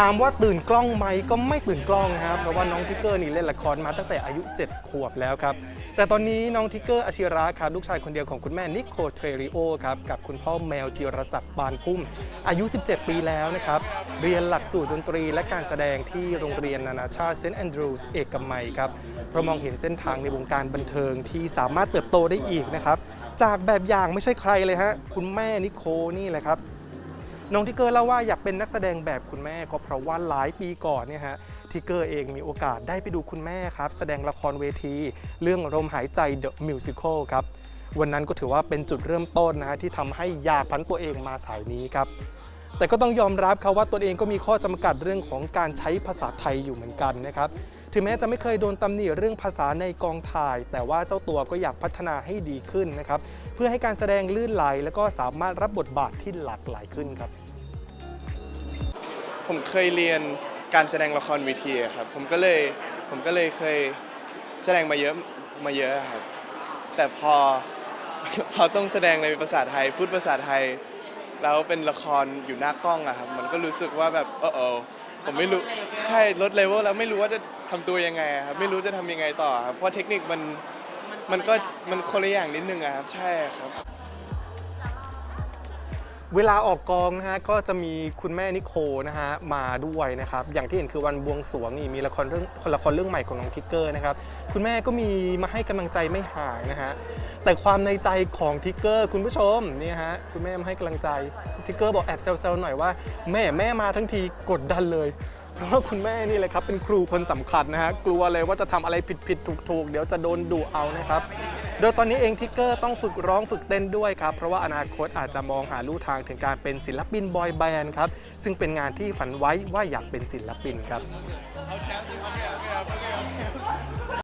ถามว่าตื่นกล้องไหมก็ไม่ตื่นกล้องครับเพราะว่าน้องทิกเกอร์นี่เล่นละครมาตั้งแต่อายุ 7 ขวบแล้วครับ แต่ตอนนี้น้องทิกเกอร์อาชิระครับลูกชายคนเดียวของคุณแม่นิโคเทริโอครับกับคุณพ่อแมวจิรศักดิ์ปานพุ่ม อายุ 17 ปีแล้วนะครับ เรียนหลักสูตรดนตรีและการแสดงที่โรงเรียนนานาชาติเซนต์แอนดรูสเอกมัยครับเพราะมองเห็นเส้นทางในวงการบันเทิงที่สามารถเติบโตได้อีกนะครับจากแบบอย่างไม่ใช่ใครเลยฮะคุณแม่นิโคนี่แหละครับ น้องทิกเกอร์เล่าว่าอยากเป็นนักแสดงแบบคุณแม่ก็เพราะว่าหลายปีก่อนเนี่ยฮะทิกเกอร์เองมีโอกาสได้ไปดูคุณแม่ครับ แสดงละครเวที เรื่องลมหายใจ The Musical ครับวันนั้นก็ถือว่าเป็นจุดเริ่มต้นนะฮะที่ทำให้อยากพันตัวเองมาสายนี้ครับแต่ก็ต้องยอมรับครับว่าตนเองก็มีข้อจำกัดเรื่องของการใช้ภาษาไทยอยู่เหมือนกันนะครับถึงแม้จะไม่เคยโดนตำหนิเรื่องภาษาในกองถ่าย แต่ว่าเจ้าตัวก็อยากพัฒนาให้ดีขึ้นนะครับเพื่อให้การแสดงลื่นไหล และก็สามารถรับบทบาทที่หลากหลายขึ้นครับ ผมเคยเรียนการแสดงละครเวทีอะครับ ผมก็เลยผมก็เลยเคยแสดงมาเยอะมาเยอะครับ แต่พอ พอต้องแสดงในภาษาไทย พูดภาษาไทย แล้วเป็นละครอยู่หน้ากล้องอะครับ มันก็รู้สึกว่าแบบเออเออผมไม่รู้ใช่ลดเลเวลแล้วไม่รู้ว่าจะทำตัวยังไงอะครับไม่รู้จะทำยังไงต่อครับเพราะเทคนิคมันมันก็มันคนละอย่างนิดนึงอะครับ ใช่ครับ เวลาออกกองนะฮะก็จะมีคุณแม่นิโคนะฮะมาด้วยนะครับ อย่างที่เห็นคือวันบวงสรวงนี่มีละครเรื่องละครเรื่องใหม่ของน้องทิกเกอร์นะครับ คุณแม่ก็มีมาให้กำลังใจไม่ห่างนะฮะแต่ความในใจของทิกเกอร์คุณผู้ชมนี่ฮะคุณแม่มาให้กำลังใจทิกเกอร์บอกแอบเซลๆหน่อยว่าแม่แม่มาทั้งทีกดดันเลยเพราะว่าคุณแม่นี่เลยครับเป็นครูคนสำคัญนะฮะกลัวเลยว่าจะทำอะไรผิดผิดถูกถูกเดี๋ยวจะโดนดุเอานะครับ โดยตอนนี้เองทิกเกอร์ต้องฝึกร้องฝึกเต้นด้วยครับ เพราะว่าอนาคตอาจจะมองหาลู่ทางถึงการเป็นศิลปินบอยแบนด์ครับ ซึ่งเป็นงานที่ฝันไว้ว่าอยากเป็นศิลปินครับ